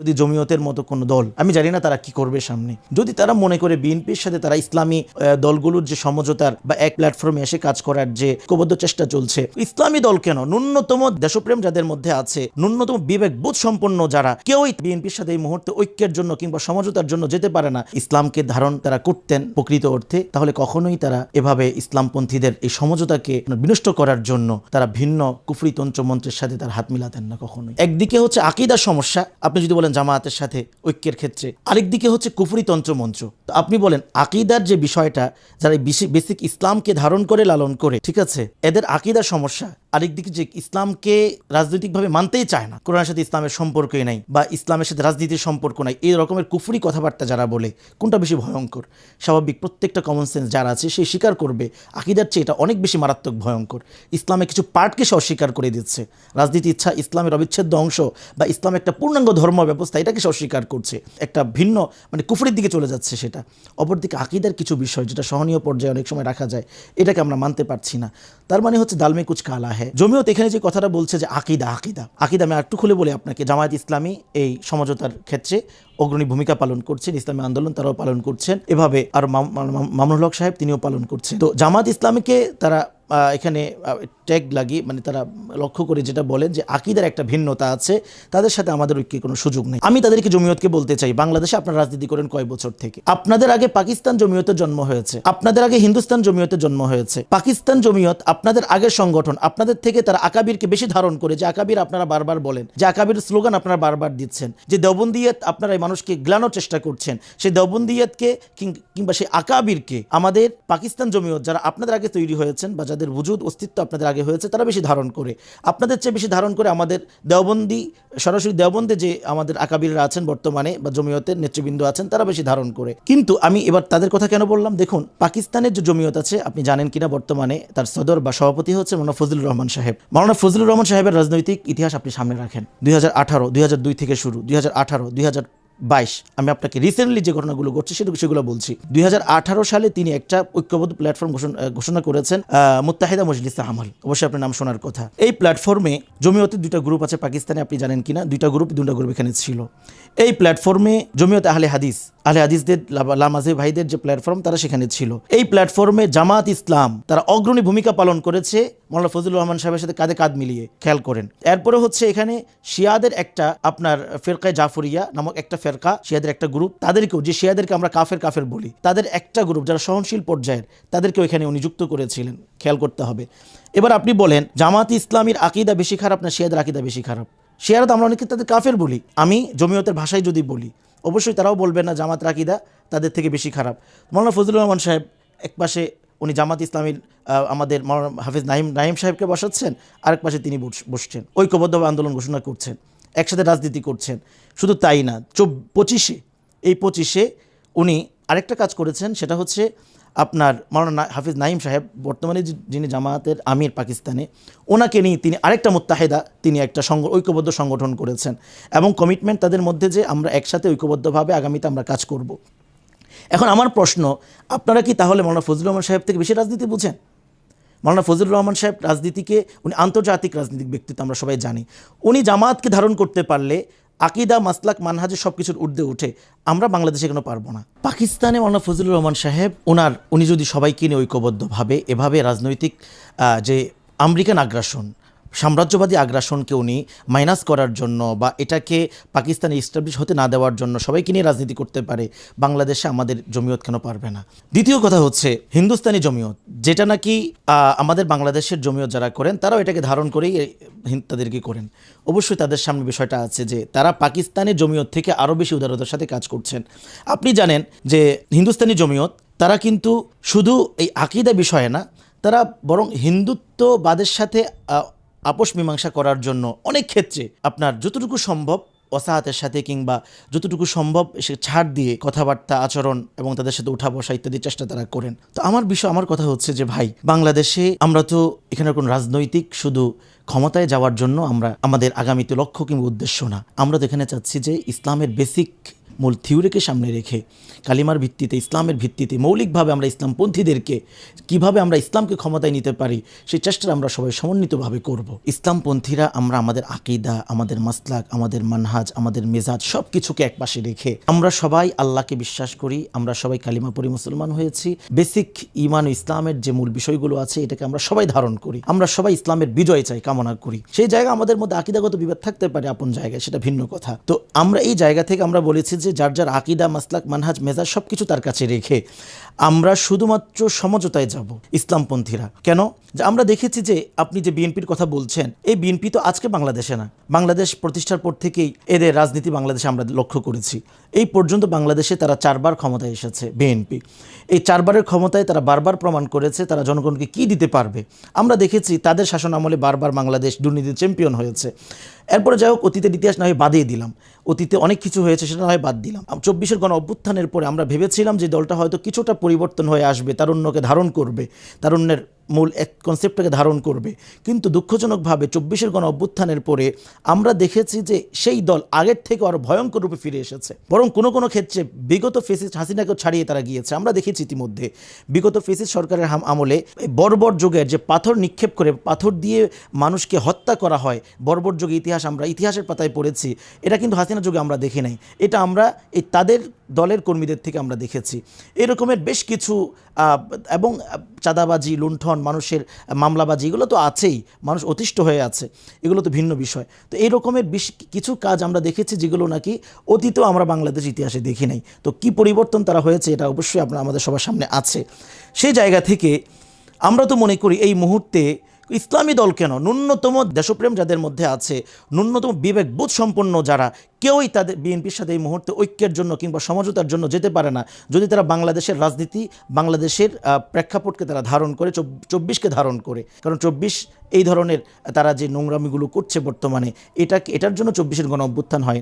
যদি জমিয়তের মতো কোনো দল, আমি জানি না তারা কি করবে সামনে। যদি তারা মনে করে বিএনপির সাথে তারা ইসলামী দলগুলোর যে সমঝোতার বা এক প্ল্যাটফর্মে এসে কাজ করার যে ঐক্যবদ্ধ চেষ্টা চলছে, ইসলামী দল কেন? ন্যূনতম দেশপ্রেম যাদের মধ্যে আছে, ন্যূনতম বিবেক বোধ সম্পন্ন যারা, কেউই বিএনপির সাথে এই মুহূর্তে ঐক্যের জন্য কিংবা সমঝোতার জন্য যেতে পারে না। ইসলামকে ধারণ তারা করতেন প্রকৃত অর্থে, তাহলে কখনোই তারা এভাবে ইসলামপন্থীদের এই সমঝোতাকে বিনষ্ট করার জন্য তারা ভিন্ন কুফরি তন্ত্র মন্ত্রের সাথে তার হাত মিলাতেন না কখনোই। একদিকে হচ্ছে আকিদার সমস্যা, আপনি যদি বলেন জামায়াতের সাথে ঐক্যের ক্ষেত্রে। আরেকদিকে হচ্ছে কুফরি তন্ত্র মন্ত্র তো আপনি বলেন, আকিদার যে বিষয়টা, যারা বেসিক ইসলামকে ধারণ করে, লালন করে, ঠিক আছে? এদের আকিদার সমস্যা। আরেকদিকে যে ইসলামকে রাজনৈতিকভাবে মানতেই চায় না। কোরআনের সাথে ইসলামের সম্পর্কই নাই বা ইসলামের সাথে রাজনীতির সম্পর্ক নাই, এই রকমের কুফরি কথাবার্তা যারা বলে, কোনটা বেশি ভয়ঙ্কর? স্বাভাবিক প্রত্যেকটা কমন সেন্স যারা আছে, সে স্বীকার করবে, আকিদার চেয়ে এটা অনেক বেশি মারাত্মক ভয়ঙ্কর। ইসলামের কিছু পার্টকে সে অস্বীকার করে দিচ্ছে। রাজনীতি ইচ্ছা ইসলামের অবিচ্ছেদ্য অংশ বা ইসলাম একটা পূর্ণাঙ্গ ধর্ম ব্যবস্থা, এটাকে সে অস্বীকার করছে। একটা ভিন্ন মানে কুফরির দিকে চলে যাচ্ছে সেটা। অপরদিকে আকিদার কিছু বিষয় যেটা সহনীয় পর্যায়ে অনেক সময় রাখা যায়, এটাকে আমরা মানতে পারছি না। তার মানে হচ্ছে, দালমে কুচ কালা হ্যাঁ জমিয়ত এখানে যে কথাটা বলছে যে আকিদা আকিদা আকিদা, আমি একটু খুলে বলি আপনাকে। জামায়াত ইসলামী এই সমঝোতার ক্ষেত্রে অগ্রণী ভূমিকা পালন করছেন, ইসলামী আন্দোলন তারাও পালন করছেন। এভাবে আর মাম- মাম- মামুনুল হক সাহেব তিনিও পালন করছেন। তো জামাত ইসলামীকে তারা এখানে ট্যাগ লাগিয়ে মানে তারা লক্ষ্য করে যেটা বলেন যে আকিদার একটা ভিন্নতা আছে, তাদের সাথে আমাদের ঐক্যের কোনো সুযোগ নেই। আমি তাদেরকে জমিয়তকে বলতে চাই, বাংলাদেশে আপনারা রাজনীতি করেন কয় বছর থেকে? আপনাদের আগে পাকিস্তান জমিয়তের জন্ম হয়েছে, আপনাদের আগে হিন্দুস্তান জমিয়তের জন্ম হয়েছে। পাকিস্তান জমিয়ত, আপনাদের আগের সংগঠন, আপনাদের থেকে তারা আকাবিরকে বেশি ধারণ করে, যে আকাবির আপনারা বারবার বলেন, যে আকাবির স্লোগান আপনারা বারবার দিচ্ছেন, যে দেওবন্দিয়ত আপনারা এই মানুষকে গ্লানোর চেষ্টা করছেন, সেই দেওবন্দিয়তকে কিং- কিংবা সেই আকাবিরকে আমাদের পাকিস্তান জমিয়ত, যারা আপনাদের আগে তৈরি হয়েছেন বা যাদের বুজুদ অস্তিত্ব আপনাদের আগে হয়েছে, তারা বেশি ধারণ করে। আপনাদের চেয়ে বেশি ধারণ করে আমাদের দেওবন্দি, সরাসরি দেওবন্দে যে আমাদের আকাবিররা আছেন বর্তমানে বা জমিয়তের নেতৃবৃন্দ আছেন, তারা বেশি ধারণ করে। কিন্তু আমি এবার তাদের কথা কেন বললাম? দেখুন, পাকিস্তানের যে জমিয়ত আছে, আপনি জানেন কিনা, বর্তমানে তার সদর বা সভাপতি হচ্ছে মৌলানা ফজলুর রহমান সাহেব। মৌলানা ফজলুর রহমান সাহেবের রাজনৈতিক ইতিহাস আপনি সামনে রাখেন। দুই হাজার আঠারো দুই থেকে শুরু, দুই হাজার আঠারো, দুই হাজার বাইশ। আমি আপনাকে রিসেন্টলি যে ঘটনাগুলো ঘটছে সেটুকু সেগুলো বলছি। দুই হাজার আঠারো সালে তিনি একটা ঐক্যবদ্ধ প্ল্যাটফর্ম ঘোষণা করেছেন মুত্তাহিদা মজলিস আমল। অবশ্যই আপনার নাম শোনার কথা। এই প্ল্যাটফর্মে জমিয়তের দুইটা গ্রুপ আছে পাকিস্তানে, আপনি জানেন কিনা? দুইটা গ্রুপ দুটা গ্রুপ এখানে ছিল। এই প্ল্যাটফর্মে জমিয়ত আহলে হাদিস আহলে হাদিসদের লামাজে ভাইদের যে প্ল্যাটফর্ম তারা সেখানে ছিল। এই প্ল্যাটফর্মে জামাত ইসলাম, তারা অগ্রণী ভূমিকা পালন করেছে মোল্লা ফজলুর রহমান সাহেবের সাথে কাঁধে কাঁধ মিলিয়ে, খেয়াল করেন। এরপরে হচ্ছে এখানে শিয়াদের একটা, আপনার ফেরকায় জাফরিয়া নামক একটা ফেরকা, শিয়াদের একটা গ্রুপ তাদেরকেও, যে শিয়াদেরকে আমরা কাফের কাফের বলি, তাদের একটা গ্রুপ যারা সহনশীল পর্যায়ের, তাদেরকেও এখানে উনি যুক্ত করেছিলেন, খেয়াল করতে হবে। এবার আপনি বলেন, জামাত ইসলামীর আকিদা বেশি খারাপ না শিয়াদের আকিদা বেশি খারাপ? শিয়ারা তো আমরা অনেকে তাদের কাফের বলি, আমি জমিয়তের ভাষায় যদি বলি অবশ্যই তারাও বলবেন না জামাত রাকিদা তাদের থেকে বেশি খারাপ। মৌলানা ফজলুর রহমান সাহেব একপাশে উনি জামাত ইসলামীর আমাদের হাফিজ নাহিম নাহিম সাহেবকে বসাচ্ছেন, আরেক পাশে তিনি বস- বসছেন, ঐক্যবদ্ধভাবে আন্দোলন ঘোষণা করছেন, একসাথে রাজনীতি করছেন। শুধু তাই না, চব, পঁচিশে, এই পঁচিশে উনি আরেকটা কাজ করেছেন, সেটা হচ্ছে আপনার মৌলানা না- হাফিজ নাইম সাহেব, বর্তমানে যিনি জামায়াতের আমির পাকিস্তানে, ওনাকে নিয়ে তিনি আরেকটা মুত্তাহেদা, তিনি একটা সংগ ঐক্যবদ্ধ সংগঠন করেছেন এবং কমিটমেন্ট তাদের মধ্যে যে আমরা একসাথে ঐক্যবদ্ধভাবে আগামীতে আমরা কাজ করব। এখন আমার প্রশ্ন, আপনারা কি তাহলে মৌলানা ফজলুর রহমান সাহেব থেকে বেশি রাজনীতি বুঝেন? মৌলানা ফজলুর রহমান সাহেব রাজনীতিকে, উনি আন্তর্জাতিক রাজনীতিক ব্যক্তিত্ব, আমরা সবাই জানি। উনি জামাতকে ধারণ করতে পারলে আকিদা, মাসলাক, মানহাজে সব কিছুর ঊর্ধ্বে উঠে আমরা বাংলাদেশে কেন পারব না? পাকিস্তানে মানা ফজলুর রহমান সাহেব ওনার উনি যদি সবাইকে নিয়ে ঐক্যবদ্ধভাবে এভাবে রাজনৈতিক যে আমেরিকান আগ্রাসন সাম্রাজ্যবাদী আগ্রাসনকে উনি মাইনাস করার জন্য বা এটাকে পাকিস্তানে ইস্টাবলিশ হতে না দেওয়ার জন্য সবাইকে নিয়ে রাজনীতি করতে পারে, বাংলাদেশে আমাদের জমিয়ত কেন পারবে না? দ্বিতীয় কথা হচ্ছে, হিন্দুস্তানি জমিয়ত, যেটা নাকি আমাদের বাংলাদেশের জমিয়ত যারা করেন, তারাও এটাকে ধারণ করেই তাদেরকে করেন। অবশ্যই তাদের সামনে বিষয়টা আছে যে, তারা পাকিস্তানের জমিয়ত থেকে আরও বেশি উদারতার সাথে কাজ করছেন। আপনি জানেন যে, হিন্দুস্তানি জমিয়ত, তারা কিন্তু শুধু এই আকিদা বিষয়ে না, তারা বরং হিন্দুত্ববাদের সাথে আপোষ মীমাংসা করার জন্য অনেক ক্ষেত্রে আপনার যতটুকু সম্ভব অসাহাতের সাথে কিংবা যতটুকু সম্ভব সে ছাড় দিয়ে কথাবার্তা, আচরণ এবং তাদের সাথে উঠা বসা ইত্যাদি চেষ্টা তারা করেন। তো আমার বিষয়, আমার কথা হচ্ছে যে, ভাই, বাংলাদেশে আমরা তো এখানে কোনো রাজনৈতিক শুধু ক্ষমতায় যাওয়ার জন্য আমরা আমাদের আগামীতে লক্ষ্য কিংবা উদ্দেশ্য না। আমরা তো এখানে চাচ্ছি যে ইসলামের বেসিক মূল থিওরিকে সামনে রেখে, কালিমার ভিত্তিতে, ইসলামের ভিত্তিতে, মৌলিকভাবে আমরা ইসলামপন্থীদেরকে কীভাবে আমরা ইসলামকে ক্ষমতায় নিতে পারি, সেই চেষ্টা আমরা সবাই সমন্বিতভাবে করব। ইসলামপন্থীরা আমরা আমাদের আকিদা, আমাদের মাসলাক, আমাদের মানহাজ, আমাদের মেজাজ সব কিছুকে একপাশে রেখে আমরা সবাই আল্লাহকে বিশ্বাস করি, আমরা সবাই কালিমা পড়ি মুসলমান হয়েছি। বেসিক ইমান ইসলামের যে মূল বিষয়গুলো আছে, এটাকে আমরা সবাই ধারণ করি, আমরা সবাই ইসলামের বিজয় চাই, কামনা করি। সেই জায়গা আমাদের মধ্যে আকিদাগত বিবাদ থাকতে পারে আপন জায়গায়, সেটা ভিন্ন কথা। তো আমরা এই জায়গা থেকে আমরা বলেছি যার যার আকিদা মাসলাক মানহাজ মেজাজ সব কিছু তার কাছে রেখে। আমরা শুধুমাত্র সমঝোতায় যাব, ইসলামপন্থীরা। কেন? যে আমরা দেখেছি যে আপনি যে বিএনপির কথা বলছেন, এই বিএনপি তো আজকে বাংলাদেশে না। বাংলাদেশ প্রতিষ্ঠার পর থেকেই এদের রাজনীতি বাংলাদেশে আমরা লক্ষ্য করেছি। এই পর্যন্ত বাংলাদেশে তারা চারবার ক্ষমতায় এসেছে বিএনপি। এই চারবারের ক্ষমতায় তারা বারবার প্রমাণ করেছে তারা জনগণকে কি দিতে পারবে। আমরা দেখেছি তাদের শাসন আমলে বারবার বাংলাদেশ দুর্নীতির চ্যাম্পিয়ন হয়েছে। এরপরে যাই হোক, অতীতের ইতিহাস না হয় বাদিয়ে দিলাম। অতীতে অনেক কিছু হয়েছে সেটা না হয় বাদ দিলাম। চব্বিশের গণ অভ্যুত্থানের পরে আমরা ভেবেছিলাম যে দলটা হয়তো কিছুটা পরিবর্তন হয়ে আসবে তারুণ্যকে ধারণ করবে তারুণ্যের মূল এক কনসেপ্টটাকে ধারণ করবে। কিন্তু দুঃখজনকভাবে চব্বিশের গণ অভ্যুত্থানের পরে আমরা দেখেছি যে সেই দল আগের থেকে আরও ভয়ঙ্কর রূপে ফিরে এসেছে। বরং কোনো কোনো ক্ষেত্রে বিগত ফেসিস হাসিনাকেও ছাড়িয়ে তারা গিয়েছে। আমরা দেখেছি ইতিমধ্যে বিগত ফেসিস সরকারের হাম আমলে বর্বর যুগের যে পাথর নিক্ষেপ করে পাথর দিয়ে মানুষকে হত্যা করা হয়, বর্বর যুগে ইতিহাস আমরা ইতিহাসের পাতায় পড়েছি। এটা কিন্তু হাসিনা যুগে আমরা দেখি নাই। এটা আমরা এই তাদের দলের কর্মীদের থেকে আমরা দেখেছি। এরকমের বেশ কিছু এবং চাঁদাবাজি, লুণ্ঠন, মানুষের মামলাবাজি, এগুলো তো আছেই। মানুষ অতিষ্ঠ হয়ে আছে। এগুলো তো ভিন্ন বিষয়। তো এই রকমের কিছু কাজ আমরা দেখেছি যেগুলো নাকি অতীতেও আমরা বাংলাদেশ ইতিহাসে দেখি নাই। তো কি পরিবর্তন তারা হয়েছে এটা অবশ্যই আপনার আমাদের সবার সামনে আছে। সেই জায়গা থেকে আমরা তো মনে করি এই মুহূর্তে ইসলামী দল কেন? ন্যূনতম দেশপ্রেম যাদের মধ্যে আছে, ন্যূনতম বিবেকবোধ সম্পন্ন যারা, কেউই তাদের বিএনপির সাথে এই মুহূর্তে ঐক্যের জন্য কিংবা সমঝোতার জন্য যেতে পারে না। যদি তারা বাংলাদেশের রাজনীতি, বাংলাদেশের প্রেক্ষাপটকে তারা ধারণ করে, চব- চব্বিশকে ধারণ করে। কারণ চব্বিশ এই ধরনের তারা যে নোংরামিগুলো করছে বর্তমানে এটা এটার জন্য চব্বিশের গণ অভ্যুত্থান হয়